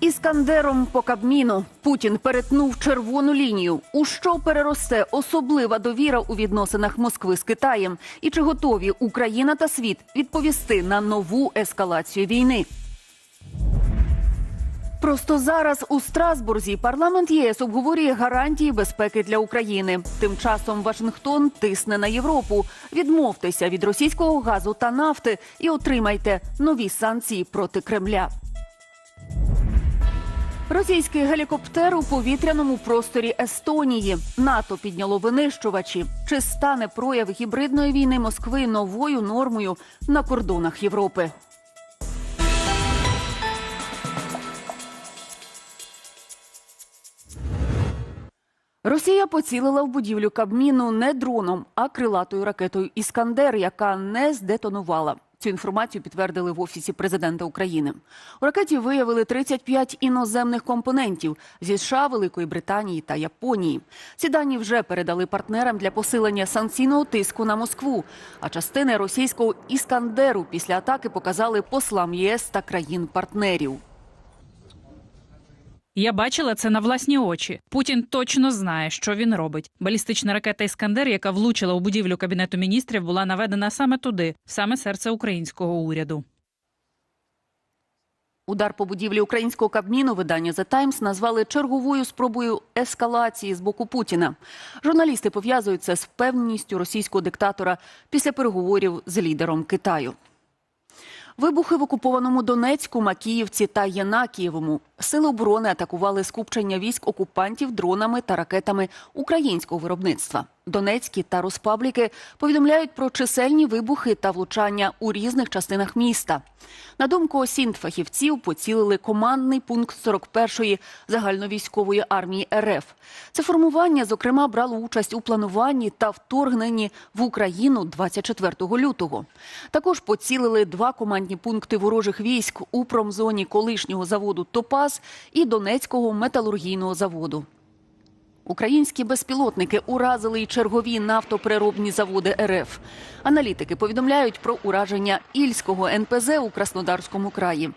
Іскандером по Кабміну Путін перетнув червону лінію. У що переросте особлива довіра у відносинах Москви з Китаєм? І чи готові Україна та світ відповісти на нову ескалацію війни? Просто зараз у Страсбурзі парламент ЄС обговорює гарантії безпеки для України. Тим часом Вашингтон тисне на Європу. Відмовтеся від російського газу та нафти і отримайте нові санкції проти Кремля. Російський гелікоптер у повітряному просторі Естонії. НАТО підняло винищувачі. Чи стане прояв гібридної війни Москви новою нормою на кордонах Європи? Росія поцілила в будівлю Кабміну не дроном, а крилатою ракетою Іскандер, яка не здетонувала. Цю інформацію підтвердили в офісі президента України. У ракеті виявили 35 іноземних компонентів зі США, Великої Британії та Японії. Ці дані вже передали партнерам для посилення санкційного тиску на Москву. А частини російського іскандеру після атаки показали послам ЄС та країн-партнерів. Я бачила це на власні очі. Путін точно знає, що він робить. Балістична ракета Іскандер, яка влучила у будівлю кабінету міністрів, була наведена саме туди, в саме серце українського уряду. Удар по будівлі українського кабміну видання The Times назвали черговою спробою ескалації з боку Путіна. Журналісти пов'язують це з впевненістю російського диктатора після переговорів з лідером Китаю. Вибухи в окупованому Донецьку, Макіївці та Єнакієвому. Сили оборони атакували скупчення військ окупантів дронами та ракетами українського виробництва. Донецькі та Роспабліки повідомляють про чисельні вибухи та влучання у різних частинах міста. На думку осінь фахівців, поцілили командний пункт 41-ї загальновійськової армії РФ. Це формування, зокрема, брало участь у плануванні та вторгненні в Україну 24 лютого. Також поцілили два командні пункти ворожих військ у промзоні колишнього заводу Топаз і Донецького металургійного заводу. Українські безпілотники уразили й чергові нафтопереробні заводи РФ. Аналітики повідомляють про ураження Ільського НПЗ у Краснодарському краї.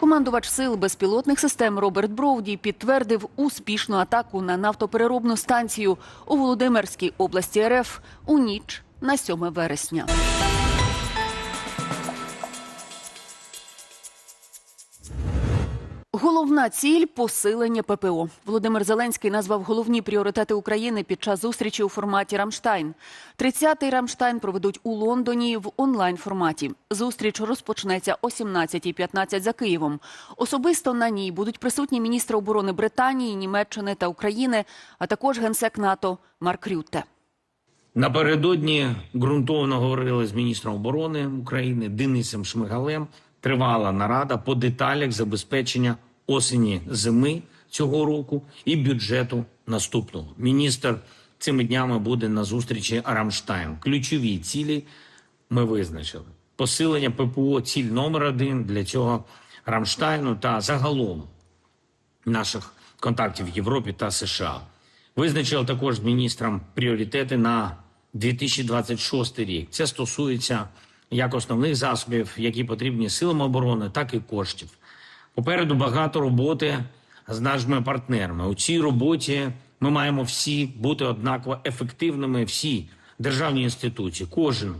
Командувач сил безпілотних систем Роберт Броуді підтвердив успішну атаку на нафтопереробну станцію у Володимирській області РФ у ніч на 7 вересня. Головна ціль посилення ППО. Володимир Зеленський назвав головні пріоритети України під час зустрічі у форматі Рамштайн. 30-й Рамштайн проведуть у Лондоні в онлайн форматі. Зустріч розпочнеться о 17.15 за Києвом. Особисто на ній будуть присутні міністри оборони Британії, Німеччини та України, а також генсек НАТО Марк Рютте. Напередодні ґрунтовно говорили з міністром оборони України Денисом Шмигалем. Тривала нарада по деталях забезпечення осені зими цього року і бюджету наступного. Міністр цими днями буде на зустрічі Рамштайн. Ключові цілі ми визначили. Посилення ППО ціль номер один для цього Рамштайну та загалом наших контактів в Європі та США. Визначили також з міністром пріоритети на 2026 рік. Це стосується як основних засобів, які потрібні силам оборони, так і коштів. Попереду багато роботи з нашими партнерами. У цій роботі ми маємо всі бути однаково ефективними. Всі державні інституції, кожен,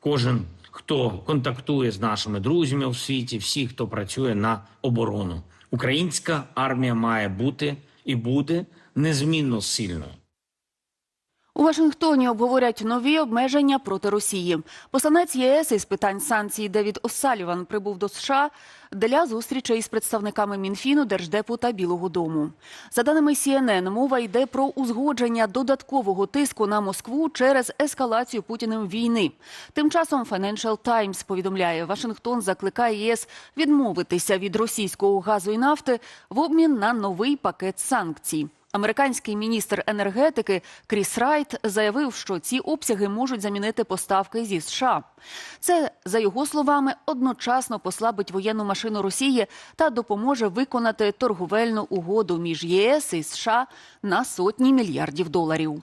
кожен, хто контактує з нашими друзями у світі, всі, хто працює на оборону. Українська армія має бути і буде незмінно сильною. Вашингтоні обговорять нові обмеження проти Росії. Посланець ЄС із питань санкцій Девід О'Саліван прибув до США для зустрічей з представниками Мінфіну, Держдепу та Білого Дому. За даними CNN, мова йде про узгодження додаткового тиску на Москву через ескалацію Путіним війни. Тим часом Financial Times повідомляє, Вашингтон закликає ЄС відмовитися від російського газу і нафти в обмін на новий пакет санкцій. Американський міністр енергетики Кріс Райт заявив, що ці обсяги можуть замінити поставки зі США. Це, за його словами, одночасно послабить воєнну машину Росії та допоможе виконати торговельну угоду між ЄС і США на сотні мільярдів доларів.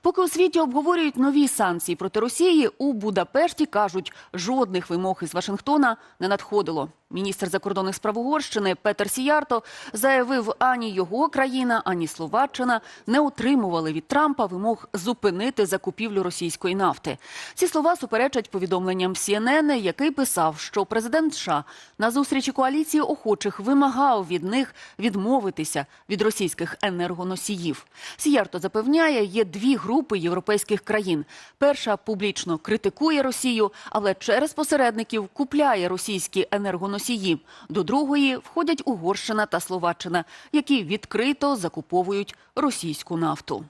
Поки у світі обговорюють нові санкції проти Росії, у Будапешті кажуть, жодних вимог із Вашингтона не надходило. Міністр закордонних справ Угорщини Петер Сіярто заявив, ані його країна, ані Словаччина не отримували від Трампа вимог зупинити закупівлю російської нафти. Ці слова суперечать повідомленням CNN, який писав, що президент США на зустрічі коаліції охочих вимагав від них відмовитися від російських енергоносіїв. Сіярто запевняє, є дві групи європейських країн. Перша публічно критикує Росію, але через посередників купляє російські енергоносії. До другої входять Угорщина та Словаччина, які відкрито закуповують російську нафту.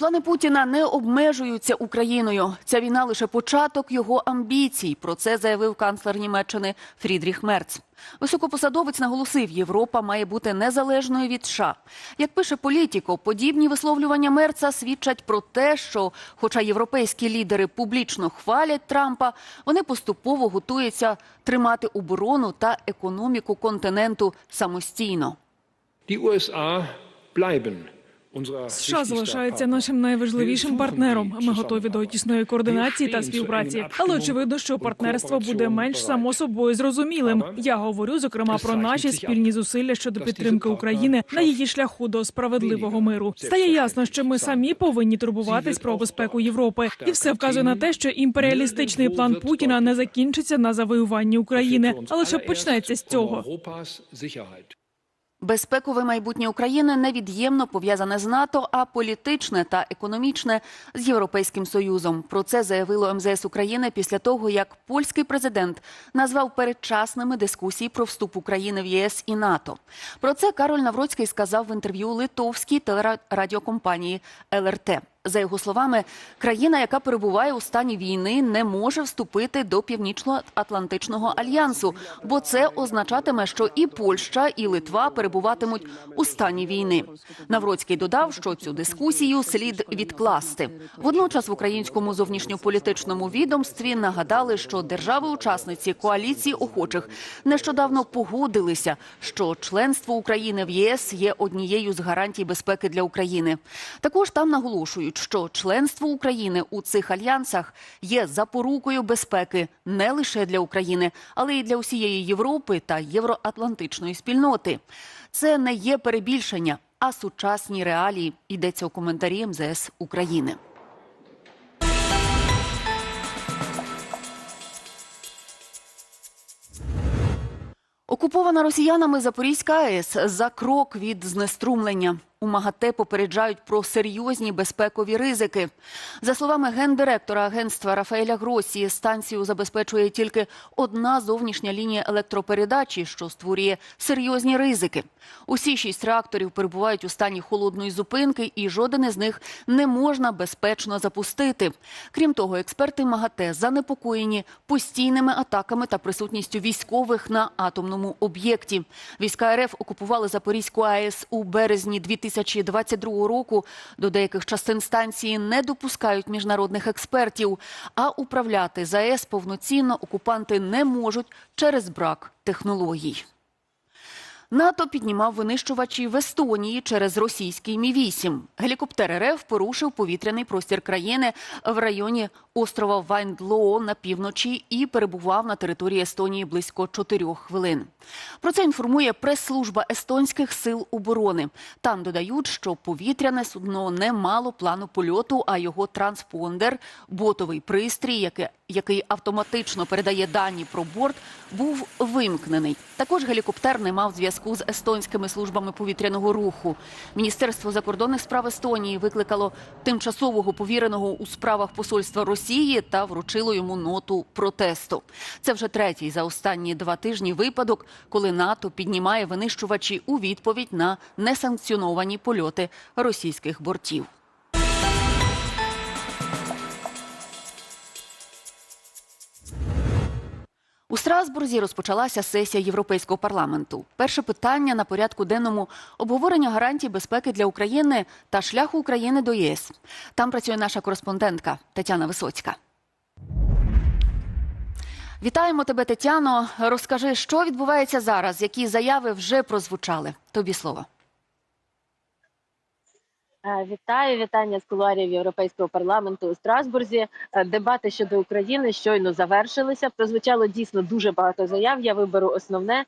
Плани Путіна не обмежуються Україною. Ця війна лише початок його амбіцій. Про це заявив канцлер Німеччини Фрідріх Мерц. Високопосадовець наголосив, Європа має бути незалежною від США. Як пише політіко, подібні висловлювання Мерца свідчать про те, що, хоча європейські лідери публічно хвалять Трампа, вони поступово готуються тримати оборону та економіку континенту самостійно. Die USA bleiben США залишається нашим найважливішим партнером. Ми готові до тісної координації та співпраці. Але очевидно, що партнерство буде менш само собою зрозумілим. Я говорю зокрема про наші спільні зусилля щодо підтримки України на її шляху до справедливого миру. Стає ясно, що ми самі повинні турбуватись про безпеку Європи, і все вказує на те, що імперіалістичний план Путіна не закінчиться на завоюванні України, а лише почнеться з цього. Безпекове майбутнє України невід'ємно пов'язане з НАТО, а політичне та економічне з Європейським Союзом. Про це заявило МЗС України після того, як польський президент назвав передчасними дискусії про вступ України в ЄС і НАТО. Про це Кароль Навроцький сказав в інтерв'ю литовській телерадіокомпанії ЛРТ. За його словами, країна, яка перебуває у стані війни, не може вступити до Північно-Атлантичного альянсу, бо це означатиме, що і Польща, і Литва перебуватимуть у стані війни. Навроцький додав, що цю дискусію слід відкласти. Водночас в українському зовнішньополітичному відомстві нагадали, що держави-учасниці коаліції охочих нещодавно погодилися, що членство України в ЄС є однією з гарантій безпеки для України. Також там наголошують, що членство України у цих альянсах є запорукою безпеки не лише для України, але й для усієї Європи та євроатлантичної спільноти. Це не є перебільшення, а сучасні реалії. Йдеться у коментарі МЗС України. Окупована росіянами Запорізька АЕС за крок від знеструмлення. У МАГАТЕ попереджають про серйозні безпекові ризики. За словами гендиректора агентства Рафаеля Гросі, станцію забезпечує тільки одна зовнішня лінія електропередачі, що створює серйозні ризики. Усі шість реакторів перебувають у стані холодної зупинки, і жоден із них не можна безпечно запустити. Крім того, експерти МАГАТЕ занепокоєні постійними атаками та присутністю військових на атомному об'єкті. Війська РФ окупували Запорізьку АЕС у березні 2022 року. До деяких частин станції не допускають міжнародних експертів. А управляти ЗАЕС повноцінно окупанти не можуть через брак технологій. НАТО піднімав винищувачі в Естонії через російський Мі-8. Гелікоптер РФ порушив повітряний простір країни в районі острова Вайндлоо на півночі і перебував на території Естонії близько чотирьох хвилин. Про це інформує прес-служба естонських сил оборони. Там додають, що повітряне судно не мало плану польоту, а його транспондер, ботовий пристрій, який який автоматично передає дані про борт, був вимкнений. Також гелікоптер не мав зв'язку з естонськими службами повітряного руху. Міністерство закордонних справ Естонії викликало тимчасового повіреного у справах посольства Росії та вручило йому ноту протесту. Це вже третій за останні два тижні випадок, коли НАТО піднімає винищувачі у відповідь на несанкціоновані польоти російських бортів. У Страсбурзі розпочалася сесія Європейського парламенту. Перше питання на порядку денному обговорення гарантій безпеки для України та шляху України до ЄС. Там працює наша кореспондентка Тетяна Висоцька. Вітаємо тебе, Тетяно. Розкажи, що відбувається зараз, які заяви вже прозвучали. Тобі слово. Е, Вітаю, вітання з кулуарів Європейського парламенту у Страсбурзі. Е, Дебати щодо України щойно завершилися. Прозвучало дійсно дуже багато заяв. Я виберу основне,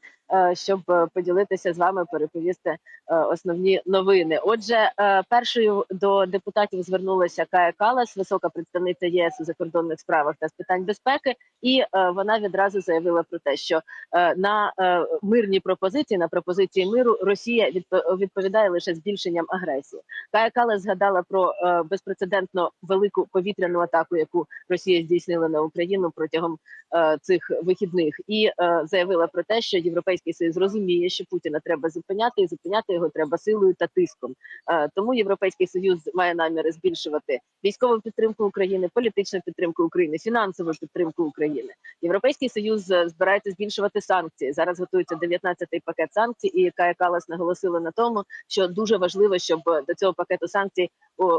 щоб е, поділитися з вами, переповісти е, основні новини. Отже, е, першою до депутатів звернулася Кая Калас, висока представниця єС у закордонних справах та з питань безпеки, і е, вона відразу заявила про те, що е, на е, мирні пропозиції, на пропозиції миру, Росія відп- відповідає лише збільшенням агресії. Кая Калас згадала про е, безпрецедентно велику повітряну атаку, яку Росія здійснила на Україну протягом е, цих вихідних, і е, заявила про те, що Європейський Союз розуміє, що Путіна треба зупиняти, і зупиняти його треба силою та тиском. Е, тому Європейський Союз має наміри збільшувати військову підтримку України, політичну підтримку України, фінансову підтримку України. Європейський Союз е, збирається збільшувати санкції. Зараз готується 19-й пакет санкцій, і Кая Калас наголосила на тому, що дуже важливо, щоб до цього пакету санкцій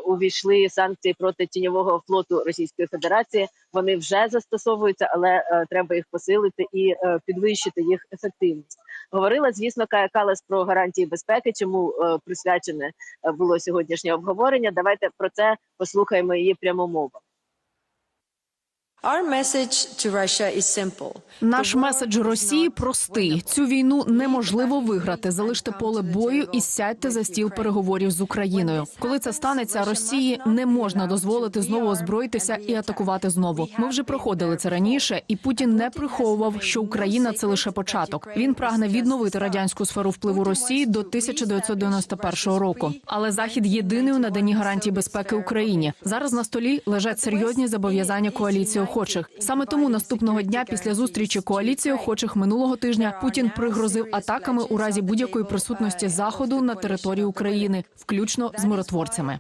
увійшли санкції проти тіньового флоту Російської Федерації. Вони вже застосовуються, але е, треба їх посилити і підвищити їх ефективність. Говорила, звісно, Кая Калес про гарантії безпеки, чому е, присвячене е, було сьогоднішнє обговорення. Давайте про це послухаємо її пряму Наш меседж Росії простий: цю війну неможливо виграти. Залиште поле бою і сядьте за стіл переговорів з Україною. Коли це станеться, Росії не можна дозволити знову озброїтися і атакувати знову. Ми вже проходили це раніше, і Путін не приховував, що Україна це лише початок. Він прагне відновити радянську сферу впливу Росії до 1991 року. Але Захід єдиний у наданні гарантій безпеки Україні. Зараз на столі лежать серйозні зобов'язання коаліції охочих. Саме тому наступного дня після зустрічі коаліції охочих минулого тижня Путін пригрозив атаками у разі будь-якої присутності заходу на території України, включно з миротворцями.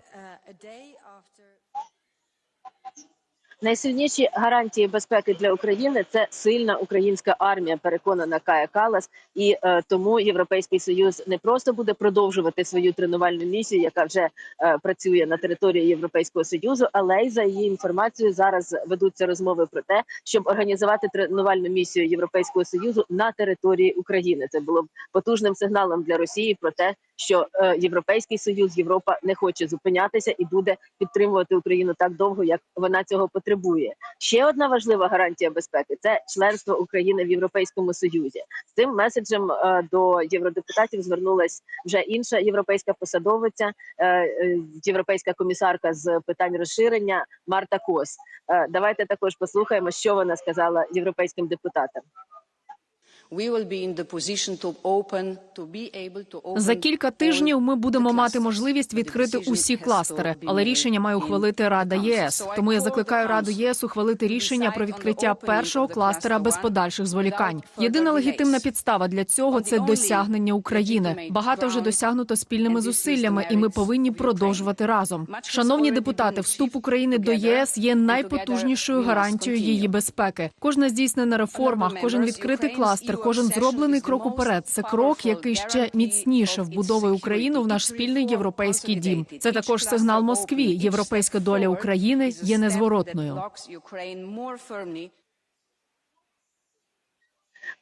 Найсильніші гарантії безпеки для України це сильна українська армія, переконана Кая Калас. І е, тому Європейський Союз не просто буде продовжувати свою тренувальну місію, яка вже е, працює на території Європейського союзу, але й за її інформацією зараз ведуться розмови про те, щоб організувати тренувальну місію Європейського союзу на території України. Це було б потужним сигналом для Росії про те, що е, Європейський Союз, Європа не хоче зупинятися і буде підтримувати Україну так довго, як вона цього потребує. Ще одна важлива гарантія безпеки це членство України в Європейському Союзі. З цим меседжем е, до євродепутатів звернулась вже інша європейська посадовиця, е, е, європейська комісарка з питань розширення Марта Кос. Давайте також послухаємо, що вона сказала європейським депутатам. За кілька тижнів ми будемо мати можливість відкрити усі кластери, але рішення має ухвалити Рада ЄС. Тому я закликаю Раду ЄС ухвалити рішення про відкриття першого кластера без подальших зволікань. Єдина легітимна підстава для цього це досягнення України. Багато вже досягнуто спільними зусиллями, і ми повинні продовжувати разом. Шановні депутати, вступ України до ЄС є найпотужнішою гарантією її безпеки. Кожна здійснена реформа, кожен відкритий кластер, кожен зроблений крок уперед. Це крок, який ще міцніше вбудовує Україну в наш спільний європейський дім. Це також сигнал Москві. Європейська доля України є незворотною.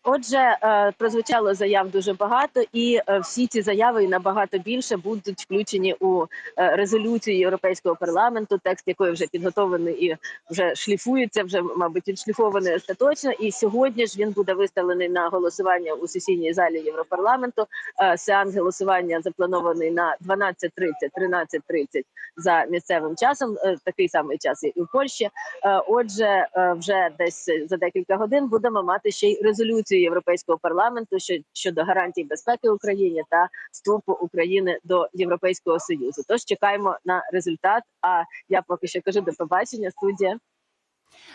Отже, е, прозвучало заяв дуже багато, і е, всі ці заяви і набагато більше будуть включені у е, резолюцію Європейського парламенту, текст якої вже підготовлений і вже шліфується, вже мабуть відшліфований остаточно. І сьогодні ж він буде виставлений на голосування у сесійній залі Європарламенту. Сеанс голосування запланований на 12.30, 13.30 за місцевим часом. Такий самий час і в Польщі. Отже, вже десь за декілька годин будемо мати ще й резолюцію Європейського парламенту щодо гарантій безпеки Україні та вступу України до Європейського союзу. Тож чекаємо на результат. А я поки що кажу до побачення. Студія.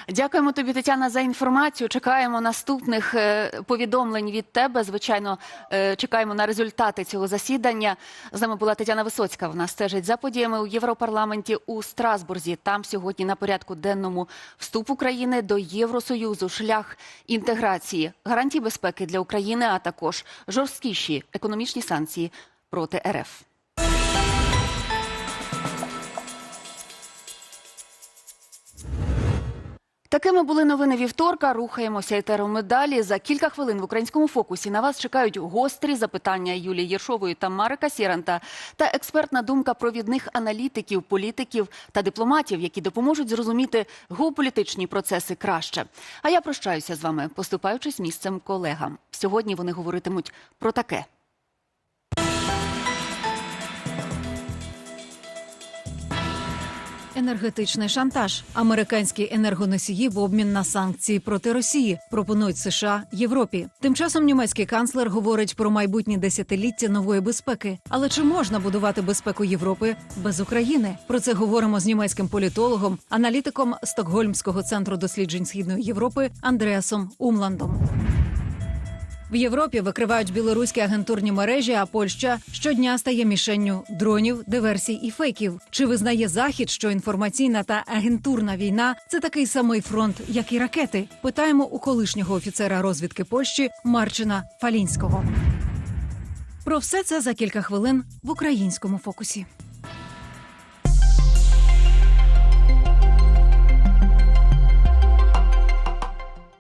Дякуємо тобі, Тетяна, за інформацію. Чекаємо наступних е, повідомлень від тебе. Звичайно, е, чекаємо на результати цього засідання. З нами була Тетяна Висоцька. Вона стежить за подіями у Європарламенті у Страсбурзі. Там сьогодні на порядку денному вступ України до Євросоюзу, шлях інтеграції, гарантії безпеки для України, а також жорсткіші економічні санкції проти РФ. Такими були новини вівторка. Рухаємося етером медалі. За кілька хвилин в українському фокусі на вас чекають гострі запитання Юлії Єршової та Марика Сєранта та експертна думка провідних аналітиків, політиків та дипломатів, які допоможуть зрозуміти геополітичні процеси краще. А я прощаюся з вами, поступаючись місцем колегам. Сьогодні вони говоритимуть про таке. Енергетичний шантаж. Американські енергоносії в обмін на санкції проти Росії пропонують США Європі. Тим часом німецький канцлер говорить про майбутнє десятиліття нової безпеки. Але чи можна будувати безпеку Європи без України? Про це говоримо з німецьким політологом, аналітиком Стокгольмського центру досліджень східної Європи Андреасом Умландом. В Європі викривають білоруські агентурні мережі, а Польща щодня стає мішенню дронів, диверсій і фейків. Чи визнає Захід, що інформаційна та агентурна війна це такий самий фронт, як і ракети? Питаємо у колишнього офіцера розвідки Польщі Марчина Фалінського. Про все це за кілька хвилин в українському фокусі.